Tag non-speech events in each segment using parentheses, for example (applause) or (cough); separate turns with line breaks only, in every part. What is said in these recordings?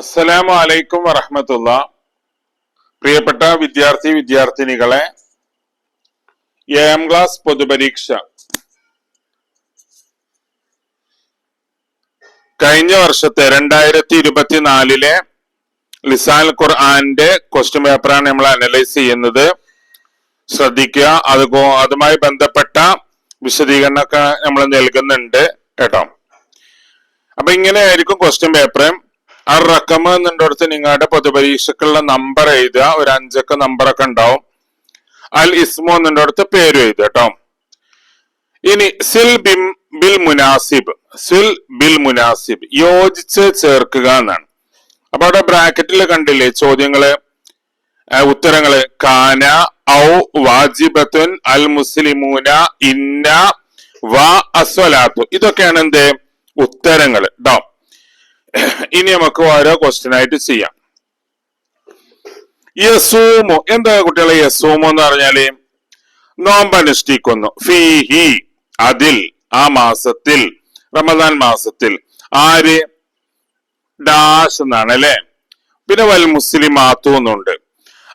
അസ്സലാമു അലൈക്കും വറഹമത്തുള്ള പ്രിയപ്പെട്ട വിദ്യാർത്ഥി വിദ്യാർത്ഥിനികളെ ഏഴാം ക്ലാസ് പൊതുപരീക്ഷ. കഴിഞ്ഞ വർഷത്തെ രണ്ടായിരത്തി ഇരുപത്തിനാലിലെ ലിസാൻ ഖുർആന്റെ ക്വസ്റ്റ്യൻ പേപ്പറാണ് നമ്മൾ അനലൈസ് ചെയ്യുന്നത്. ശ്രദ്ധിക്കുക. അത് അതുമായി ബന്ധപ്പെട്ട വിശദീകരണമൊക്കെ നമ്മൾ നൽകുന്നുണ്ട് കേട്ടോ. അപ്പൊ ഇങ്ങനെയായിരിക്കും ക്വസ്റ്റ്യൻ പേപ്പർ ആ റക്കമ എന്നുള്ളടത്ത് നിങ്ങളുടെ പൊതുപരീക്ഷക്കുള്ള നമ്പർ എഴുതുക ഒരു അഞ്ചക്ക നമ്പറൊക്കെ ഉണ്ടാവും. അൽ ഇസ്മോ എന്നുള്ളടത്ത് പേര് എഴുതുക കേട്ടോ ഇനി സിൽ ബിം ബിൽ മുനാസിബ് സിൽ ബിൽ മുനാസിബ് യോജിച്ച് ചേർക്കുക എന്നാണ്. അപ്പൊ അവിടെ ബ്രാക്കറ്റിൽ കണ്ടില്ലേ ചോദ്യങ്ങൾ? ഉത്തരങ്ങൾ. കാന ഔ വാജിബത്തുൻ അൽ മുസ്ലിമൂന ഇന്ന വ അസ്വലാത്തു. ഇതൊക്കെയാണ് എന്ത്? ഉത്തരങ്ങൾ കേട്ടോ (coughs) ഇനി നമുക്ക് ഓരോ ക്വസ്റ്റ്യൻ ആയിട്ട് ചെയ്യാം. യസൂമോ എന്താ കുട്ടികളെ യസൂമോ എന്ന് പറഞ്ഞാൽ? നോമ്പ് അനുഷ്ഠിക്കുന്നു ഫീഹി അതിൽ ആ മാസത്തിൽ റമദാൻ മാസത്തിൽ. ആര്? ഡാഷ് എന്നാണ് അല്ലെ? പിന്നെ വൽ മുസ്ലിമാത്തു എന്നുണ്ട്.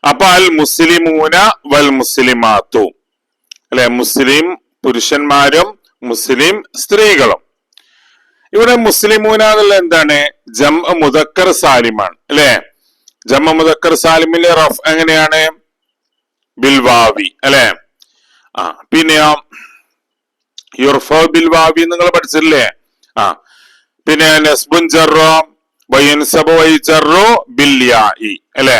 അപ്പൊ അൽ മുസ്ലിമൂന വൽ മുസ്ലിമാത്തു അല്ലെ? മുസ്ലിം പുരുഷന്മാരും മുസ്ലിം സ്ത്രീകളും. ഇവിടെ മുസ്ലിമൂന എന്നുള്ള എന്താണ്? ജം മുദക്കർ സാലിമാണ് അല്ലെ? ജമ്മ മുദക്കർ സാലിമിലെ റഫ് എങ്ങനെയാണ്? ബിൽവാവി അല്ലെ? ആ പിന്നെയോ യുർഫോ ബിൽവാവി നിങ്ങൾ പഠിച്ചില്ലേ ആ പിന്നെ നസ്ബുൻ ജറോ വയൻസബ് ചെറോ ബില്യായി അല്ലെ?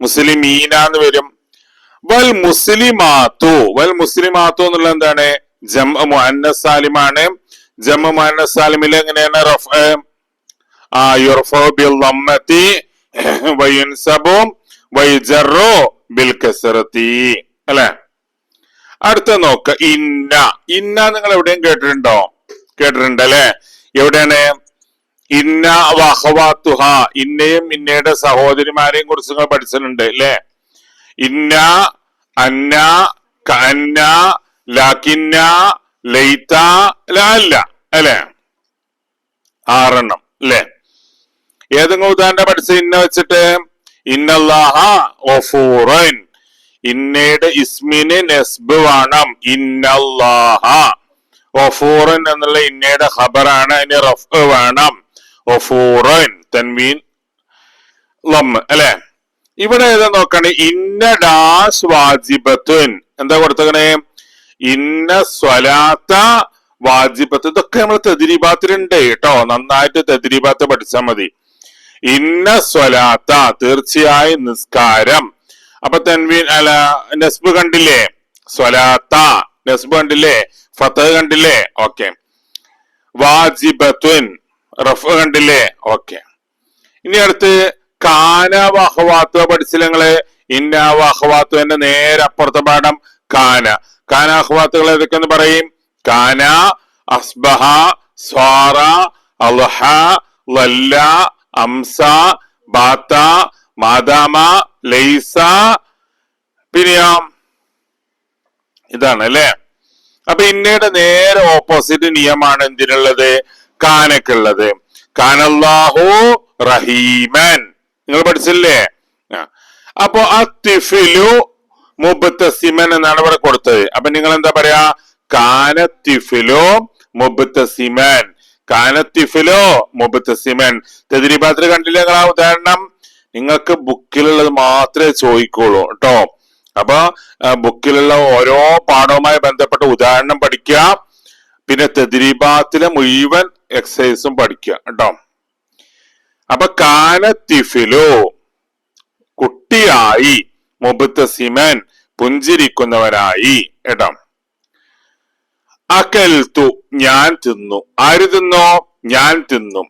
മുസ്ലിമീന എന്ന് വരും. വൽ മുസ്ലിമാത്തു വൽ മുസ്ലിമാത്തു എന്നുള്ള എന്താണ്? ജം മുഅന്നസ് സാലിമാണ്. ജം മുഅന്നസ് സാലിമിൽ എങ്ങനെയാണ് ആ യുർഫോ ബിൽ ലമ്മത്തി വയുൻസബു വൈജറോ ബിൽ കസറത്തി അല്ലെ? അടുത്ത നോക്ക ഇന്ന. ഇന്ന നിങ്ങൾ എവിടെയും കേട്ടിട്ടുണ്ടോ? കേട്ടിട്ടുണ്ട് അല്ലെ എവിടെയാണ്? ഇന്ന വഹവാത്തുഹ ഇന്നയും ഇന്നയുടെ സഹോദരിമാരെയും കുറിച്ച് നിങ്ങൾ പഠിച്ചിട്ടുണ്ട് അല്ലെ? ഇന്ന അന്ന കന്ന ലാക്കിന്ന ലൈത്ത ലല്ല അല്ലെ ആറെണ്ണം അല്ലെ? ഏതെങ്കിലും ഉദാഹരണം പഠിച്ച ഇന്ന വെച്ചിട്ട് ഇന്നല്ലാഹ ഇന്നയുടെ ഇസ്മിന് നെസ്ബ് വേണം. ഇന്നല്ലാഹ ഒഫൂറൻ എന്നുള്ള ഇന്നയുടെ ഖബറാണ് അതിന് റഫ് വേണം. ഒഫൂറൻ തൻവീൻ ലം അല്ലെ? ഇവിടെ ഏതാ നോക്കണേ? ഇന്ന ഡാസ് വാജിബത്തുൻ. എന്താ കൊടുത്തേ ഇന്ന സ്വലാത്ത വാജിബത്ത് ഇതൊക്കെ നമ്മൾ തെതിരിബാത്തിലുണ്ട് കേട്ടോ. നന്നായിട്ട് തെതിരിബാത്ത് പഠിച്ചാൽ മതി. ഇന്ന സ്വലാത്ത തീർച്ചയായും നിസ്കാരം. അപ്പൊ തൻവീൻ അല്ല നസ്ബ് കണ്ടില്ലേ? സ്വലാത്ത നസ്ബ് കണ്ടില്ലേ? ഫത്ത് കണ്ടില്ലേ? ഓക്കെ. വാജിബത്തുൻ റഫ് കണ്ടില്ലേ? ഓക്കെ. ഇനി അടുത്ത് കാന വഹവാത്വ പഠിച്ചില്ല ഇന്ന വഹവാത്വന്റെ നേരെ അപ്പുറത്തെ പാഠം കാന. കാന അഹ്വാത്തുകൾ ഏതൊക്കെയെന്ന് പറയും? കാന അസ്ബഹ സ്വാറ അൽഹ ലല്ല അംസ ബാത്ത മാതാമ ലൈസ. പിന്നെയോ? ഇതാണ് അല്ലേ? അപ്പൊ ഇന്നയുടെ നേരെ ഓപ്പോസിറ്റ് നിയമാണ് എന്തിനുള്ളത്? കാനക്കുള്ളത് കാനല്ലാഹു റഹീമൻ. നിങ്ങൾ പഠിച്ചില്ലേ. അപ്പൊ അത്തിഫിലു മുബത്തസിമൻ എന്നാണ് ഇവിടെ കൊടുത്തത്. അപ്പൊ നിങ്ങൾ എന്താ പറയാ? കാനത്തിഫിലോ മുബത്ത് സിമൻ. കാനത്തിഫിലോ മുബത്ത് സിമൻ. തെതിരിപാത്ര കണ്ടില്ലേ നിങ്ങൾ ആ ഉദാഹരണം നിങ്ങൾക്ക് ബുക്കിലുള്ളത് മാത്രമേ ചോദിക്കുള്ളൂ കേട്ടോ. അപ്പൊ ബുക്കിലുള്ള ഓരോ പാഠവുമായി ബന്ധപ്പെട്ട ഉദാഹരണം പഠിക്കുക. പിന്നെ തെതിരിബാത്തിലെ മുഴുവൻ എക്സസൈസും പഠിക്കുക കേട്ടോ. അപ്പൊ കാനത്തിഫിലോ കുട്ടിയായി മുബത്തസിമൻ പുഞ്ചിരിക്കുന്നവനായി ഇടം. അകൽത്തു ഞാൻ തിന്നു. ആര് തിന്നോ? ഞാൻ തിന്നു.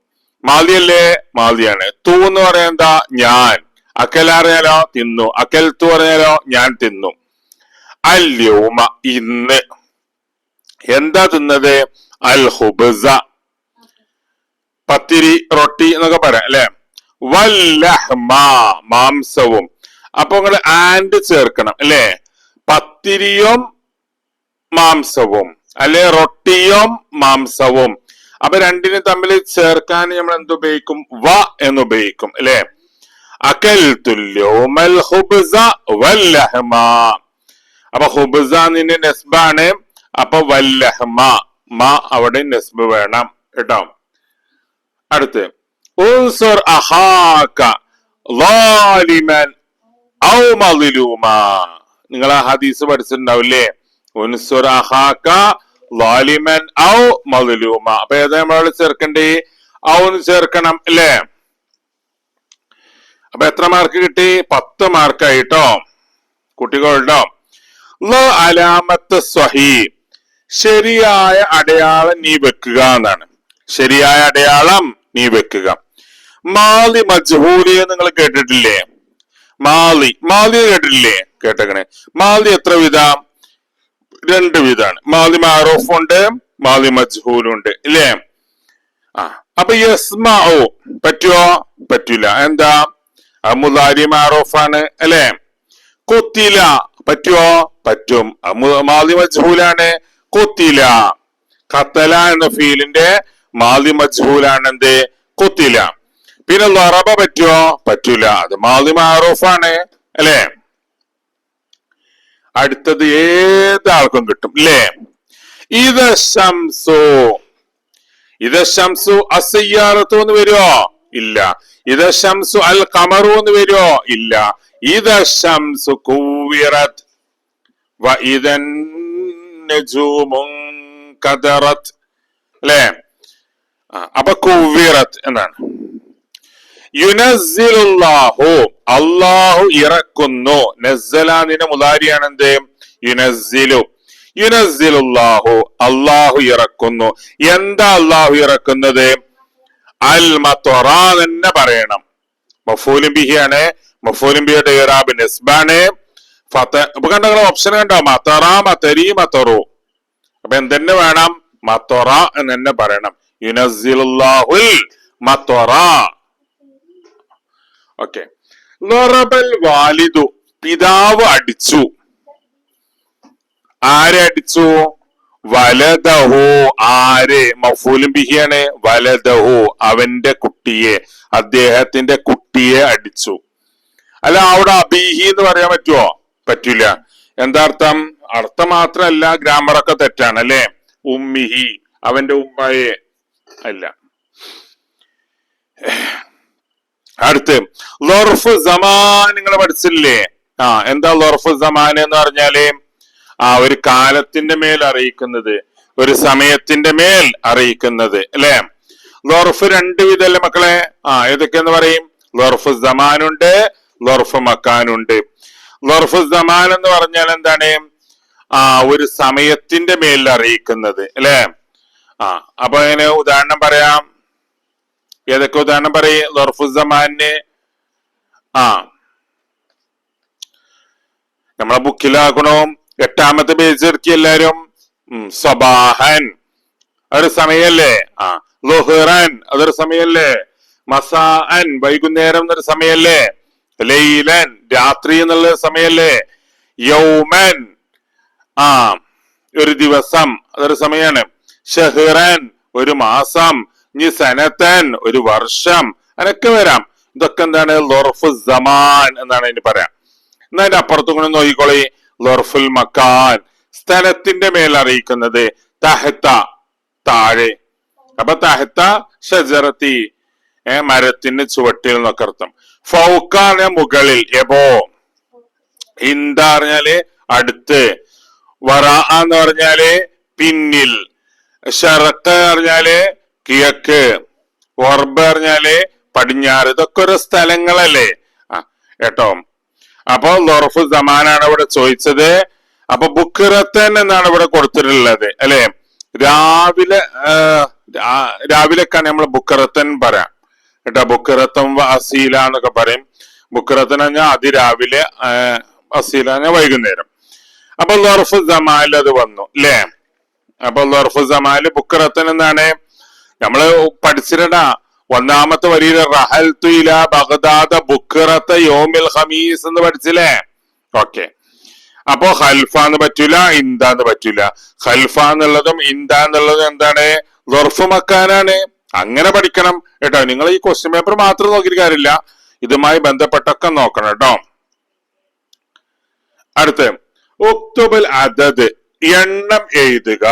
മാതിയല്ലേ മാതിയാണ് തൂ എന്ന് പറയാൻ എന്താ? ഞാൻ. അക്കൽ അറിയാലോ തിന്നു. അക്കൽ തു പറഞ്ഞാലോ? ഞാൻ തിന്നു. അല്യോമ ഇന്ന്. എന്താ തിന്നത്? അൽ ഹുബസ. പത്തിരി റൊട്ടി എന്നൊക്കെ പറയാം അല്ലെ? വല്ലഹ്മ മാംസവും. അപ്പൊ നിങ്ങൾ ആൻഡ് ചേർക്കണം അല്ലെ? പത്തിരിയും മാംസവും അല്ലെ? റൊട്ടിയും മാംസവും. അപ്പൊ രണ്ടിനും തമ്മിൽ ചേർക്കാൻ നമ്മൾ എന്ത് ഉപയോഗിക്കും? വ എന്ന് ഉപയോഗിക്കും അല്ലെ? അക്കൽ തുല്യോമൽ ഹുബ്സ വല്ലഹ്മ. അപ്പൊ ഹുബ്സ നിന്റെ നെസ്ബാണ്. അപ്പൊ വല്ലഹ്മ മ അവിടെ നെസ്ബ് വേണം കേട്ടോ? അടുത്ത് ഉൻസുർ അഹാക ഔ മളിലൂമ നിങ്ങൾ ആ ഹദീസ് പഠിച്ചിട്ടുണ്ടാവില്ലേ? ഉൻസുർ അഹാക ളാലിമൻ ഔ അപ്പൊ ഏതാ നമ്മൾ ചേർക്കണ്ടേ? ഔ എന്ന് ചേർക്കണം അല്ലേ? അപ്പൊ എത്ര മാർക്ക് കിട്ടി? പത്ത് മാർക്കായിട്ടോ കുട്ടികളുടെ അലാമത്ത് സ്വഹി. ശരിയായ അടയാളം നീ വെക്കുക എന്നാണ്. ശരിയായ അടയാളം നീ വെക്കുക. മാലി മജ്ഹൂലി നിങ്ങൾ കേട്ടിട്ടില്ലേ? മാലി. മാലി കേട്ടിട്ടില്ലേ? കേട്ടേക്കണേ. മാലി എത്ര വിധം? രണ്ട് വിധാണ് മാലി മാറോഫ് ഉണ്ട് മാലി മജ്ഹൂൽ ഉണ്ട് ഇല്ലേ? ആ അപ്പൊ യസ്മാओ പറ്റുമോ പറ്റൂല. എന്താ? അമുദാരി മാറൂഫാണ് അല്ലേ? കൊത്തില. പറ്റുമോ പറ്റും. മാലി മജ്ഹൂലാണ് കൊത്തില. കത്തല എന്ന ഫീലിന്റെ മാലി മജ്ഹൂലാണ് എന്ത്? കുത്തില. പിന്നെ ലറബ പറ്റുമോ പറ്റൂല. അത് മാതി മാറൂഫാണ്. അല്ലേ? അടുത്തത് ഏത് ആൾക്കും കിട്ടും. അല്ലേ ഇത് ശംസു. ഇത് ശംസു അസയ്യാറത്തു എന്ന് വരുമോ ഇല്ല. ഇത് ശംസു അൽ കമറു എന്ന് വരുമോ ഇല്ല. ഇത് ശംസു കുവിറത്ത് വ ഇതൻ അല്ലേ അപ്പൊ കുവിറത്ത് എന്നാണ്. യുനസ്സിലുല്ലാഹു അള്ളാഹു ഇറക്കുന്നു. നസ്സലാന്നിന്റെ മുതാരിയാണ് എന്ത് യുനസിലു യുനസിലുല്ലാഹു അള്ളാഹു ഇറക്കുന്നു. എന്താ അള്ളാഹു ഇറക്കുന്നത്? അൽ തന്നെ പറയണം. മഫൂലും ബിഹിയാണ്. മഫൂലും ബിയുടെ ഇറാബ് നെസ്ബാണ്. ഇപ്പൊ കണ്ട ഓപ്ഷൻ കണ്ടോ? മത്തറ മത്തരി മത്തറു അപ്പൊ എന്തെന്നെ വേണം? മത്തൊറ എന്ന് തന്നെ പറയണം. യുനസിലുല്ലാഹുൽ മത്വറ. ഓക്കെ ലൊറബൽ വാലിദു പിതാവ് അടിച്ചു ആരെ അടിച്ചു വലദഹു ആരെ മഫൂലും ബിഹിയാണ് വലദഹു അവന്റെ കുട്ടിയെ അദ്ദേഹത്തിന്റെ കുട്ടിയെ അടിച്ചു അല്ല അവിടെ അബീഹി എന്ന് പറയാൻ പറ്റുമോ പറ്റൂല. എന്താർത്ഥം അർത്ഥം? മാത്രമല്ല ഗ്രാമറൊക്കെ തെറ്റാണ് അല്ലെ? ഉമ്മിഹി. അവന്റെ ഉമ്മയെ. അല്ല. അടുത്ത് ലോർഫ് സമാൻ നിങ്ങൾ പഠിച്ചില്ലേ? ആ എന്താ ലോർഫ് സമാൻ എന്ന് പറഞ്ഞാൽ? ആ ഒരു കാലത്തിന്റെ മേൽ അറിയിക്കുന്നത് ഒരു സമയത്തിന്റെ മേൽ അറിയിക്കുന്നത് അല്ലെ? ലോർഫ് രണ്ട് വിധല്ലേ മക്കളെ? ആ ഏതൊക്കെയെന്ന് പറയും? ലോർഫ് സമാനുണ്ട് ലോർഫ് മക്കാനുണ്ട്. ലോർഫ് സമാൻ എന്ന് പറഞ്ഞാൽ എന്താണ്? ആ ഒരു സമയത്തിന്റെ മേൽ അറിയിക്കുന്നത് അല്ലെ? ആ അപ്പൊ അങ്ങനെ ഉദാഹരണം പറയാം. ഏതൊക്കെ ഉദാഹരണം പറയും? ആ. നമ്മളെ ബുക്കിലാക്കണോ. എട്ടാമത്തെ പേജ് ഇറക്കി എല്ലാരും. സബാഹൻ. അതൊരു സമയല്ലേ? ആ. ലുഹ്റൻ അതൊരു സമയല്ലേ? മസാഅൻ വൈകുന്നേരം എന്നൊരു സമയല്ലേ? ലൈലൻ രാത്രി എന്നുള്ള സമയല്ലേ? യൗമൻ. ആ. ഒരു ദിവസം അതൊരു സമയാണ്. ഷഹറൻ ഒരു മാസം. ഇനി സനത്തൻ ഒരു വർഷം അതൊക്കെ വരാം. ഇതൊക്കെ എന്താണ്? ലൊർഫ് സമാൻ എന്നാണ് അതിന് പറയാം. എന്നാ അതിന്റെ അപ്പുറത്തും കൂടെ നോക്കിക്കോളി. ലൊർഫുൽ മക്കാൻ. സ്ഥലത്തിന്റെ മേൽ അറിയിക്കുന്നത് തഹത്ത താഴെ. അപ്പൊ തഹത്ത ഷജറത്തി ഏ മരത്തിന് ചുവട്ടിൽ നിന്നൊക്കെ അർത്ഥം. ഫൗക്കാണ് മുകളിൽ എബോ. ഇന്താ പറഞ്ഞാൽ അടുത്ത്. വറ എന്ന് പറഞ്ഞാൽ പിന്നിൽ. ഷറക്ക് പറഞ്ഞാൽ കിഴക്ക്. ഓർബ് പറഞ്ഞാൽ പടിഞ്ഞാറ്. ഇതൊക്കെ ഒരു സ്ഥലങ്ങളല്ലേ? ആ കേട്ടോ. അപ്പൊ ലൊറഫ് സമാനാണ് ഇവിടെ ചോദിച്ചത്. അപ്പൊ ബുക്കിറത്തൻ എന്നാണ് ഇവിടെ കൊടുത്തിട്ടുള്ളത് അല്ലെ? രാവിലെ രാവിലെക്കാണ് നമ്മൾ ബുക്കിറത്തൻ പറയാം. കേട്ടോ ബുക്കിറത്തം അസീല എന്നൊക്കെ പറയും. ബുക്കിറത്തൻ പറഞ്ഞാൽ അതിരാവിലെ രാവിലെ അസീല പറഞ്ഞാൽ വൈകുന്നേരം. അപ്പൊ ലൊറഫ് സമാൽ അത് വന്നു അല്ലേ? അപ്പൊ ലൊറഫ് സമാൽ ബുക്കിറത്തൻ എന്നാണ്? നമ്മൾ പഠിച്ചിരടാ ഒന്നാമത്തെ വരിയിൽ റഹൽ തുയില ബഗ്ദാദ ബുക്കിറത്ത യോമിൽ ഹമീസ് എന്ന് പഠിച്ചില്ലേ? ഓക്കെ. അപ്പോ ഖൽഫ എന്ന് പറ്റൂല ഇന്ത എന്ന് പറ്റൂല. ഖൽഫ എന്നുള്ളതും ഇന്ത എന്നുള്ളതും എന്താണ്? ഗർഫ് മക്കാനാണ്. അങ്ങനെ പഠിക്കണം കേട്ടോ. നിങ്ങൾ ഈ ക്വസ്റ്റ്യൻ പേപ്പർ മാത്രം നോക്കിയിട്ട് കാര്യമില്ല. ഇതുമായി ബന്ധപ്പെട്ടൊക്കെ നോക്കണം കേട്ടോ. അടുത്ത് ഒക്ടോബൽ അതത് എണ്ണം എഴുതുക.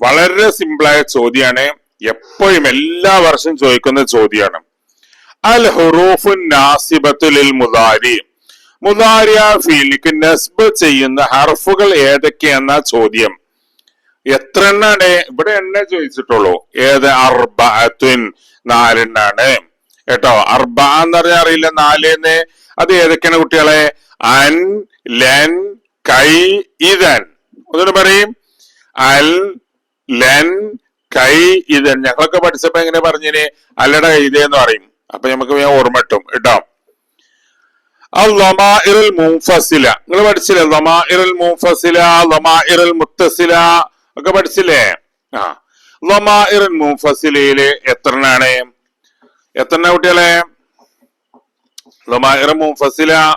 വളരെ സിമ്പിളായ ചോദ്യമാണ് എപ്പോഴും എല്ലാ വർഷവും ചോദിക്കുന്ന ചോദ്യമാണ് അൽ ഹുറൂഫു നാസിബത്തുലിൽ മുതാരി മുതാരിയ ഫീലിക്ക് നസ്ബ് ചെയ്യുന്ന ഹർഫുകൾ ഏതൊക്കെയെന്ന ചോദ്യം. എത്ര എണ്ണാണ്? ഇവിടെ എണ്ണ ചോദിച്ചിട്ടുള്ളൂ. ഏത്? അർബഅത്തുൻ. നാലെണ്ണാണ്. കേട്ടോ? അർബ എന്ന് പറഞ്ഞാൽ അറിയില്ല. നാലേന്ന്. അത് ഏതൊക്കെയാണ് കുട്ടികളെ? അൻ ലൻ കൈ ഇതൻ. ഒന്നുകൂടെ പറയും. അൽ ലൻ കൈ ഇതൻ ഞങ്ങളൊക്കെ പഠിച്ചപ്പോ എങ്ങനെ പറഞ്ഞിന്? അല്ലട ഇതേന്ന് പറയും. അപ്പൊ നമുക്ക് ഞാൻ ഓർമ്മ കിട്ടും കേട്ടോ? നിങ്ങൾ മുഫസില നിങ്ങൾ പഠിച്ചില്ലേ? മൂഫസില മുഫസില ലമാഇറുൽ മുത്തസില. ഒക്കെ പഠിച്ചില്ലേ? ആ. ലമാഇറുൽ മൂഫസിലയിൽ എത്രണ്ണാണ്? എത്ര കുട്ടികളെ? ലമാഇറ മുഫസില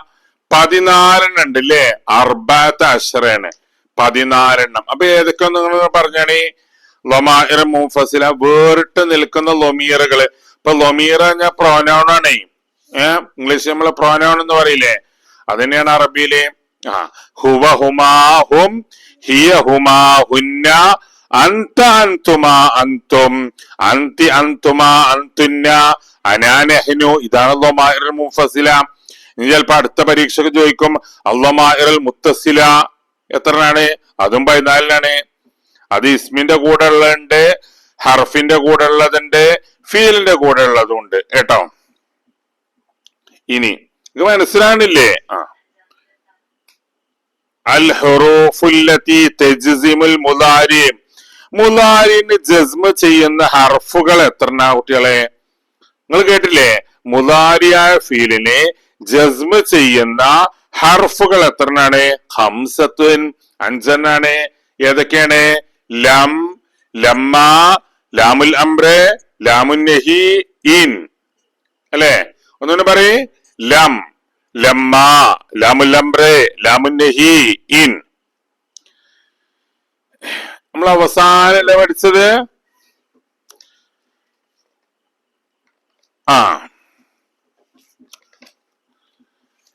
പതിനാലെണ്ണം ഉണ്ട് ഇല്ലേ? അർബാത്ത അഷറാണ് പതിനാലെണ്ണം അപ്പൊ ഏതൊക്കെ നിങ്ങൾ പറഞ്ഞാണ്? ലൊമാഇറ മുഫസില വേറിട്ട് നിൽക്കുന്ന ലൊമീറുകൾ. ഇപ്പൊ ലൊമീറ ഞാൻ പ്രോനൗൺ ആണ്. ഏഹ് ഇംഗ്ലീഷ് നമ്മൾ പ്രോനൗൺ എന്ന് പറയില്ലേ? അത് തന്നെയാണ് അറബിയിൽ. ആ. ഹുവ ഹുമാ ഹും ഹിയ ഹുമാ ഹുന്ന അന്ത അന്തുമാ അന്തും. അന്തി അന്തുമാ അന്തുന്ന അനാനഹ്നു. ഇതാണ് ലൊമാഇറ മുഫസില. ഇനി ചിലപ്പോ അടുത്ത പരീക്ഷക്ക് ചോദിക്കും അള്ളമായിറൽ മുത്തസില എത്രനാണ് അതും പതിനാലിനാണ്. അത് ഇസ്മിന്റെ കൂടെ ഉള്ളതുണ്ട് ഹർഫിന്റെ കൂടെ ഉള്ളതുണ്ട് ഫീലിന്റെ കൂടെ ഉള്ളതും ഉണ്ട്. കേട്ടോ? ഇനി ഇത് മനസ്സിലാണില്ലേ ആ. അൽ ഹുറൂഫുല്ലത്തി തജ്സിമുൽ മുലാരി മുലാരിന് ജസ്മ ചെയ്യുന്ന ഹർഫുകൾ എത്രണ്ണ കുട്ടികളെ? നിങ്ങൾ കേട്ടില്ലേ? മുലാരിയായ ഫീലിനെ ജസ്മ ചെയ്യുന്ന ഹർഫുകൾ എത്രണ്ണാണ് ഹംസത്വൻ അഞ്ചെണ്ണാണ് ഏതൊക്കെയാണ്? ലം ലമ്മ ലാമുൽ അംറെ ലാമുൻ നഹി ഇൻ. അല്ലെ? ഒന്നുകൂടെ പറയ്. ലം ലമ്മ ലാമുൽ അംറെ ലാമുൻ നഹി ഇൻ. നമ്മൾ അവസാനല്ലേ പഠിച്ചത്? ആ.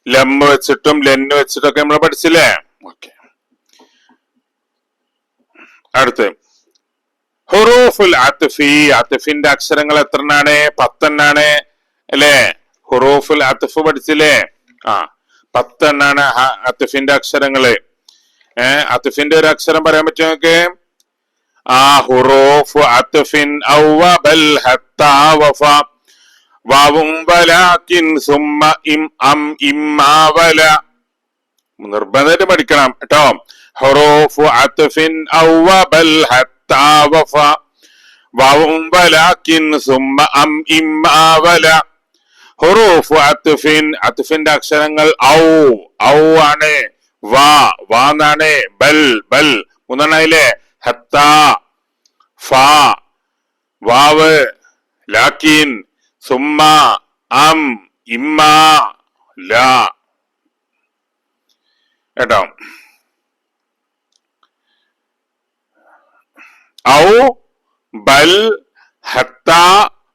ലം വെച്ചിട്ടും ലെന്ന് വെച്ചിട്ടൊക്കെ നമ്മൾ പഠിച്ചില്ലേ? ഓക്കെ അടുത്ത്. ഹുറൂഫുൽ അത്ഫി. അത്ഫിന്റെ അക്ഷരങ്ങൾ എത്ര എണ്ണാണ് പത്തെണ്ണാണ്. അല്ലേ? ഹുറൂഫുൽ അത്ഫ് പഠിച്ചില്ലേ? ആ. പത്തെണ്ണാണ് അത്ഫിന്റെ അക്ഷരങ്ങൾ. ഏഹ് അത്ഫിന്റെ ഒരു അക്ഷരം പറയാൻ പറ്റുമോ നിങ്ങൾക്ക്? ആ ഹുറൂഫ് അത്ഫിൻ ഔവബൽ ഹത്താ വഫ. വാവും വലാക്കിൻ സുമ്മ ഇം അം ഇമ്മാ വല. നിർബന്ധമായിട്ട് പഠിക്കണം കേട്ടോ. ഹറോഫു അത്ഫിൻ ഔവബൽ ഹത്താ വഫ. വാവും വലാക്കിൻ സുമ്മ അം ഇമ്മാ വല. ഹുറൂഫ് അത്ഫിൻ അത്ഫിന്റെ അക്ഷരങ്ങൾ ഔ ഔ ആണ്. വാ വാ എന്നാണ്. ബൽ ബൽ. മൂന്നെണ്ണയില്ലേ ഹത്താ ഫ വാവ് ലാക്കിൻ സുമ്മ അം ഇമ്മ ല. കേട്ടോ? ഔ ബൽ ഹത്ത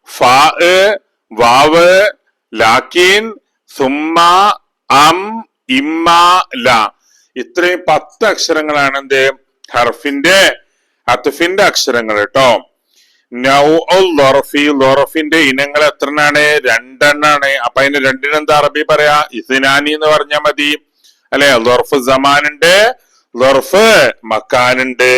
ഫാ വാവ് ലാക്കിൻ സുമ്മ അം ഇമ്മ ല. ഇത്രയും പത്ത് അക്ഷരങ്ങളാണ് എന്ത്? ഹർഫിന്റെ അത്തുഫിന്റെ അക്ഷരങ്ങൾ കേട്ടോ. ലൊറഫിന്റെ ഇനങ്ങൾ എത്രണ്ണാണ് രണ്ടെണ്ണാണ് അപ്പൊ അതിന് രണ്ടിനെന്താ അറബി പറയാ ഇസ്നാനി എന്ന് പറഞ്ഞാ മതി അല്ലെ ലോർഫ് സമാനുണ്ട് ലോർഫ് മക്കാനുണ്ട്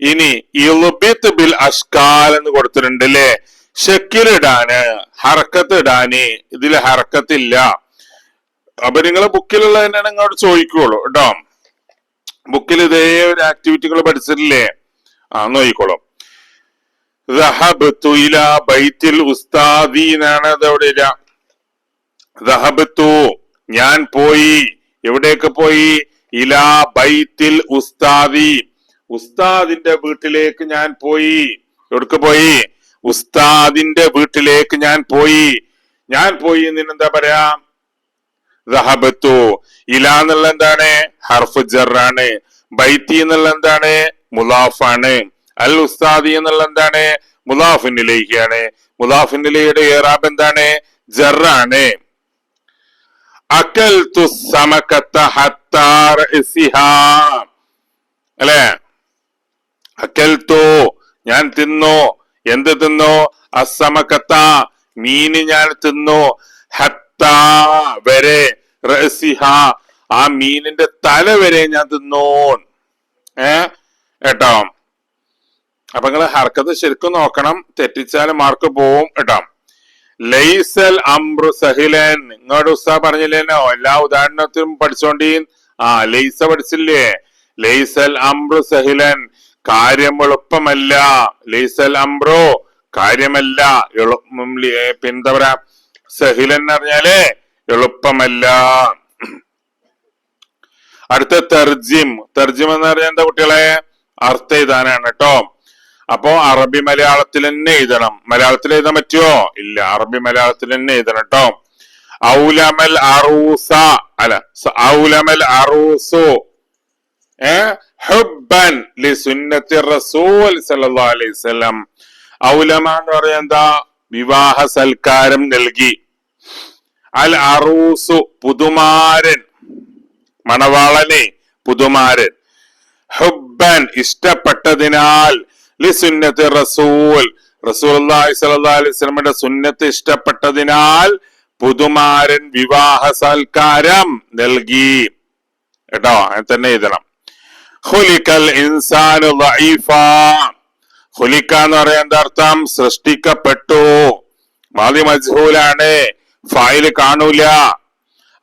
ഇനി ഇളുബിത്ത് ബിൽ അഷ്കാൽ എന്ന് കൊടുത്തിട്ടുണ്ട് അല്ലേ ഷക്കിലിടാന് ഹറക്കത്ത് ഇടാന് ഇതിൽ ഹറക്കത്തില്ല അപ്പൊ നിങ്ങളെ ബുക്കിലുള്ള തന്നെയാണ് നിങ്ങളോട് ചോദിക്കുള്ളൂ കേട്ടോ ബുക്കിൽ ഇതേ ഒരു ആക്ടിവിറ്റികൾ പഠിച്ചിട്ടില്ലേ? ആ നോക്കിക്കോളും. ബൈത്തിൽ ഉസ്താദി എന്നാണ് അതവിടെ ഇലഹബത്തു ഞാൻ പോയി. എവിടേക്ക് പോയി? ഇല ബൈത്തിൽ ഉസ്താദി. ഉസ്താദിന്റെ വീട്ടിലേക്ക് ഞാൻ പോയി. എവിടേക്ക് പോയി? ഉസ്താദിന്റെ വീട്ടിലേക്ക് ഞാൻ പോയി. ഞാൻ പോയി നിന്നെന്താ പറയാ? റഹബത്തു ഇല എന്നുള്ള എന്താണ് ഹർഫ് ജറാണ് ബൈത്തി എന്നുള്ള എന്താണ് മുലാഫാണ് അൽ ഉസ്താദി എന്നുള്ള എന്താണ്? മുലാഫിനിലേക്കാണ് മുലാഫിനിലയുടെ ഏറാബ് എന്താണ്? ജറാണ്. അക്കൽ അല്ലേ? അക്കൽത്തോ ഞാൻ തിന്നു. എന്ത് തിന്നു? അസമക്കത്ത മീന് ഞാൻ തിന്നു. ഹത്ത വരെ ആ മീനിന്റെ തല വരെ ഞാൻ തിന്നോ ഏ? കേട്ടോ? അപ്പൊ നിങ്ങൾ ഹർക്കത്ത് ശരിക്കും നോക്കണം തെറ്റിച്ചാൽ മാർക്ക് പോവും കേട്ടോ ലൈസൽ അമ്രു സഹിലൻ. നിങ്ങളുടെ ഉസ്താ പറഞ്ഞില്ലേനോ? എല്ലാ ഉദാഹരണത്തിനും പഠിച്ചോണ്ടീ ആ ലൈസ പഠിച്ചില്ലേ? ലൈസൽ അമ്രു സഹിലൻ. കാര്യം എളുപ്പമല്ല. ലൈസൽ അമ്രോ കാര്യമല്ല. പിന്താ പറയാ? സഹിലൻ എന്ന് പറഞ്ഞാൽ എളുപ്പമല്ല. അടുത്ത തെർജിം. തെർജിം എന്ന് പറഞ്ഞാൽ എന്താ കുട്ടികളെ? അർത്ഥ എഴുതാനാണ് കേട്ടോ അപ്പോ അറബി മലയാളത്തിൽ തന്നെ എഴുതണം. മലയാളത്തിൽ എഴുതാൻ പറ്റുമോ ഇല്ല അറബി മലയാളത്തിൽ തന്നെ എഴുതണം കേട്ടോ ഔലമൽ അറൂസ അല്ല ഔലമൽ അറൂസു റസൂൽ അലൈഹി വസല്ലം. ഔലമ എന്ന് എന്താ? വിവാഹ സൽക്കാരം നൽകി. അൽ അറൂസു പുതുമാരൻ മണവാളനെ പുതുമാരൻ. ഹുബൻ ഇഷ്ടപ്പെട്ടതിനാൽ ലിസുന്നത്ത് റസൂൽ. അലൈഹി വസല്ലമയുടെ സുന്നത്ത് ഇഷ്ടപ്പെട്ടതിനാൽ പുതുമാരൻ വിവാഹ സൽക്കാരം നൽകി. കേട്ടോ? അങ്ങനെ തന്നെ എഴുതണം. ഹുലിക്കൽ ഇൻസാനു ഹുലിക്ക എന്ന് പറയാൻ അർത്ഥം? സൃഷ്ടിക്കപ്പെട്ടു. മാതി മജ്ഹൂലാണ്. ഫയൽ കാണൂല.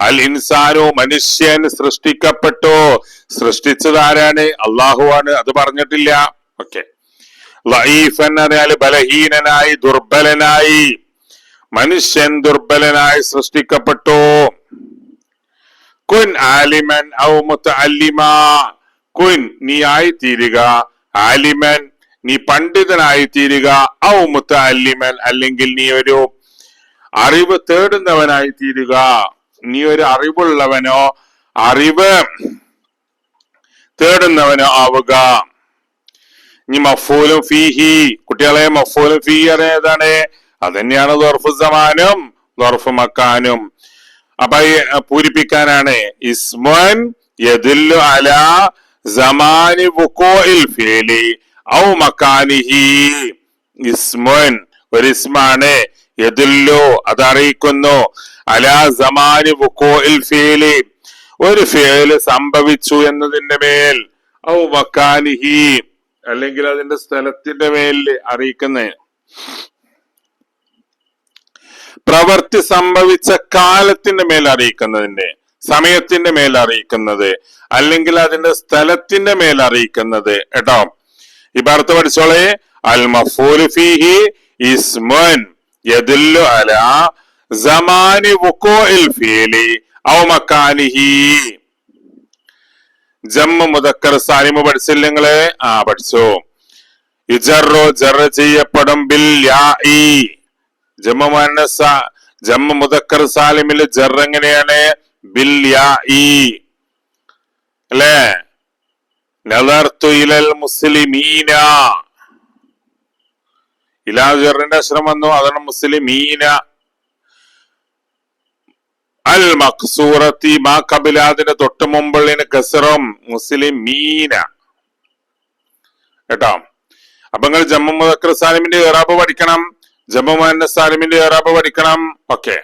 അൽ ഇൻസാനു മനുഷ്യൻ സൃഷ്ടിക്കപ്പെട്ടു. സൃഷ്ടിച്ചതാരാണ് അള്ളാഹു അള്ളാഹുവാണ്. അത് പറഞ്ഞിട്ടില്ല. ഓക്കെ. ലഈഫ് എന്ന് പറഞ്ഞാൽ ബലഹീനനായി ദുർബലനായി. മനുഷ്യൻ ദുർബലനായി സൃഷ്ടിക്കപ്പെട്ടു. കുൻ ആലിമൻ ഔ മുത്തഅല്ലിമ കുൻ നീ ആയി തീരുക ആലിമൻ നീ പണ്ഡിതനായി തീരുക ഔ മുത്തഅല്ലിമൻ അല്ലെങ്കിൽ നീ ഒരു അറിവ് തേടുന്നവനായി തീരുക നീ ഒരു അറിവുള്ളവനോ അറിവ് തേടുന്നവനോ ആവുക. ഇനി മഫൂലും ഫീഹി. കുട്ടികളെ മഫൂലും ഫീ അറിയാതാണ് അത് തന്നെയാണ് ദോർഫു സമാനും ദോർഫു മക്കാനും. അപ്പൊ പൂരിപ്പിക്കാനാണ്. ഇസ്മൻ യദുല്ലു അല സമാനി വുക്കോഇൽ ഫീലി ഔ മക്കാനിഹി. ഇസ്മൻ ഒരു ഇസ്മാണ്. യദുല്ലു അത് അറിയിക്കുന്നു അല സമാനി വുക്കോഇൽ ഫീലി. ഒരു ഫേൽ സംഭവിച്ചു എന്നതിന്റെ മേൽ. ഔ മക്കാനിഹി. അല്ലെങ്കിൽ അതിന്റെ സ്ഥലത്തിന്റെ മേലിൽ അറിയിക്കുന്നതിന് പ്രവർത്തി സംഭവിച്ച കാലത്തിന്റെ മേൽ അറിയിക്കുന്നതിന്റെ സമയത്തിന്റെ മേൽ അറിയിക്കുന്നത് അല്ലെങ്കിൽ അതിന്റെ സ്ഥലത്തിന്റെ മേൽ അറിയിക്കുന്നത്. കേട്ടോ? ഇപ്പൊ അടുത്ത് പഠിച്ചോളെ. അൽ ഫീഹി യദുല്ലു ഫീലി ഔ മക്കാനിഹി ജമ്മ മുതക്കർ സാനിമ പഠിച്ചില്ല നിങ്ങൾ? ആ പഠിച്ചു. ഇജറോ ജറ ചെയ്യപ്പെടും ബിൽ ജമ്മ മനസ ജമ്മ മുതക്കർ സാലിമിൽ ജർ എങ്ങനെയാണ്? ബിൽ അല്ലേ? നദർത്തു ഇലൽ മുസ്ലിമീന. ഇലാ ജറിന്റെ അക്ഷരം വന്നു. അതാണ് മുസ്ലിമീന. അൽ മക്സൂറത്തി മാ കബിലാദിന്റെ തൊട്ട് മുമ്പുള്ളതിന് കസറും മുസ്ലിം മീന കേട്ടോ? അപ്പൊ നിങ്ങൾ ജമ്മു മുദക്കർ സാലിമിന്റെ ഏറാബ് പഠിക്കണം. ജമ്മു മുഹന്ന സാലിമിന്റെ ഏറാബ് പഠിക്കണം. ഓക്കെ.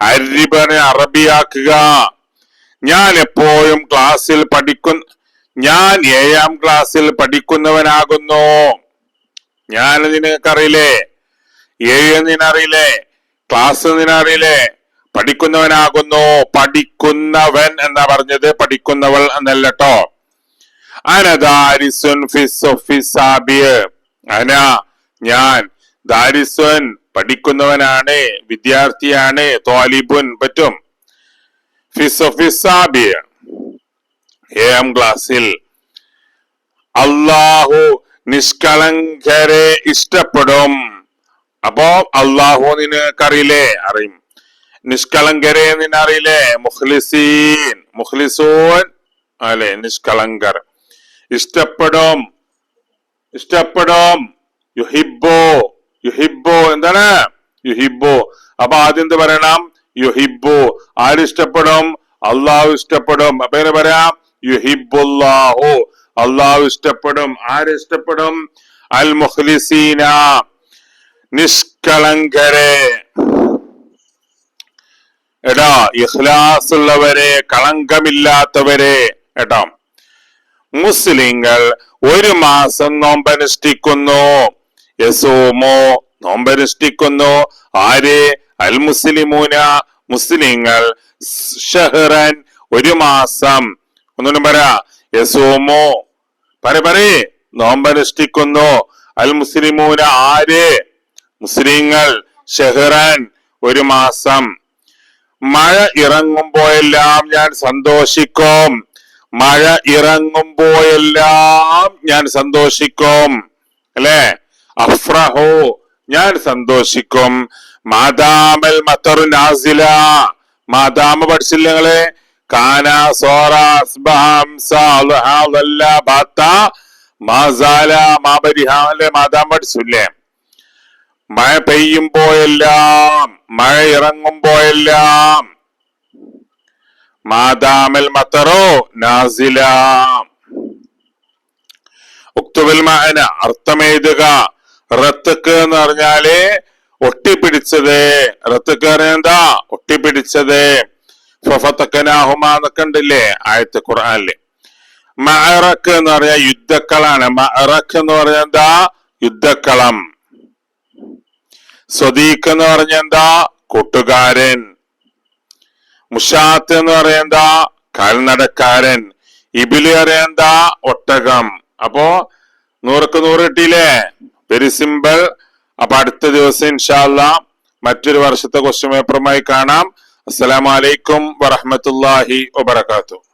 അരിബനെ അറബിയാക്കുക. ഞാൻ എപ്പോഴും ക്ലാസ്സിൽ പഠിക്കുന്ന ഞാൻ ഏഴാം ക്ലാസ്സിൽ പഠിക്കുന്നവനാകുന്നു. ഞാൻ നിനക്കറിയില്ലേ ഏഴ് നിനറിയില്ലേ ക്ലാസ് നിനറിയില്ലേ പഠിക്കുന്നവനാകുന്നു. പഠിക്കുന്നവൻ എന്നാ പറഞ്ഞത്? പഠിക്കുന്നവൾ എന്നല്ല അനദാരിസുൻ ഞാൻ ദാരിസുൻ പഠിക്കുന്നവനാണ് വിദ്യാർത്ഥിയാണ് തോലിബുൻ പറ്റും. ഫിസോഫിസാബിയ് ഏഴാം ക്ലാസ്സിൽ. അള്ളാഹു നിഷ്കളങ്കരെ ഇഷ്ടപ്പെടും. അപ്പോ അള്ളാഹു നിനക്കറിയില്ലേ? അറിയും. നിഷ്കളങ്കരെ നിനറിയില്ലേ മുഖ്ലിസീൻ മുഖ്ലിസൂൻ അല്ലെ? നിഷ്കളങ്കർ. ഇഷ്ടപ്പെടും. ഇഷ്ടപ്പെടും. യുഹിബോ യുഹിബോ എന്താണ്? യുഹിബോ അപ്പൊ ആദ്യം എന്ത് പറയണം? യുഹിബോ ആരിഷ്ടപ്പെടും അള്ളാഹു ഇഷ്ടപ്പെടും. അപ്പൊ എങ്ങനെ പറയാം? യുഹിബുല്ലാഹു അള്ളാഹു ഇഷ്ടപ്പെടും. ആരിഷ്ടപ്പെടും അൽ മുഖ്ലിസീന. നിഷ്കളങ്കരെ. എടാ ഇഖ്ലാസ് ഉള്ളവരെ കളങ്കമില്ലാത്തവരെ എടാ. മുസ്ലിങ്ങൾ ഒരു മാസം നോമ്പനുഷ്ഠിക്കുന്നു. യസോമോ നോമ്പനുഷ്ഠിക്കുന്നു. ആരെ? അൽ മുസ്ലിമൂന മുസ്ലിങ്ങൾ ഷഹറൻ ഒരു മാസം. ഒന്നും പറയാ യസോമോ പറ പറയേ നോമ്പനുഷ്ഠിക്കുന്നു. അൽ മുസ്ലിമൂന ആര്? മുസ്ലിങ്ങൾ ഷെഹ്റാൻ ഒരു മാസം. മഴ ഇറങ്ങുമ്പോഴെല്ലാം ഞാൻ സന്തോഷിക്കും. മഴ ഇറങ്ങുമ്പോഴെല്ലാം ഞാൻ സന്തോഷിക്കും. അല്ലേ? അഫ്രഹോ ഞാൻ സന്തോഷിക്കും. മാതാമൽ മത്തറു നാസില. മാതാമ പഠിച്ചില്ല നിങ്ങൾ? കാന സോറ മാതാമ പഠിച്ചില്ലേ? മഴ പെയ്യുമ്പോഴെല്ലാം മഴ ഇറങ്ങുമ്പോഴെല്ലാം മാതാമൽ മത്തറോ നാസില. ഉക്തുബൽ മഹന അർത്ഥമെഴുതുക. റത്തക്ക് എന്ന് പറഞ്ഞാൽ ഒട്ടിപ്പിടിച്ചത്. റത്തക്ക് പറഞ്ഞാൽ ഒട്ടിപ്പിടിച്ചത്. ഫഫത്തക്കനാഹുമ ആയത്ത് ഖുർആനിൽ. മഅറക്ക് എന്ന് പറഞ്ഞാൽ യുദ്ധക്കളാണ്. മഅറക്ക് എന്ന് പറഞ്ഞാൽ യുദ്ധക്കളം. സ്വദീഖ് എന്ന് പറഞ്ഞ എന്താ? കൂട്ടുകാരൻ. മുഷാത്ത് എന്ന് പറയുന്ന കാൽനടക്കാരൻ. ഇബിലി അറിയാൻ എന്താ? ഒട്ടകം. അപ്പോ നൂറക്ക് നൂറ് കിട്ടിയില്ലേ? വെരി സിമ്പിൾ അപ്പൊ അടുത്ത ദിവസം ഇൻഷാല്ല മറ്റൊരു വർഷത്തെ ക്വസ്റ്റ്യൻ പേപ്പറുമായി കാണാം. അസ്സലാമലൈക്കും വറഹമത്തല്ലാഹി വബർക്കാത്തു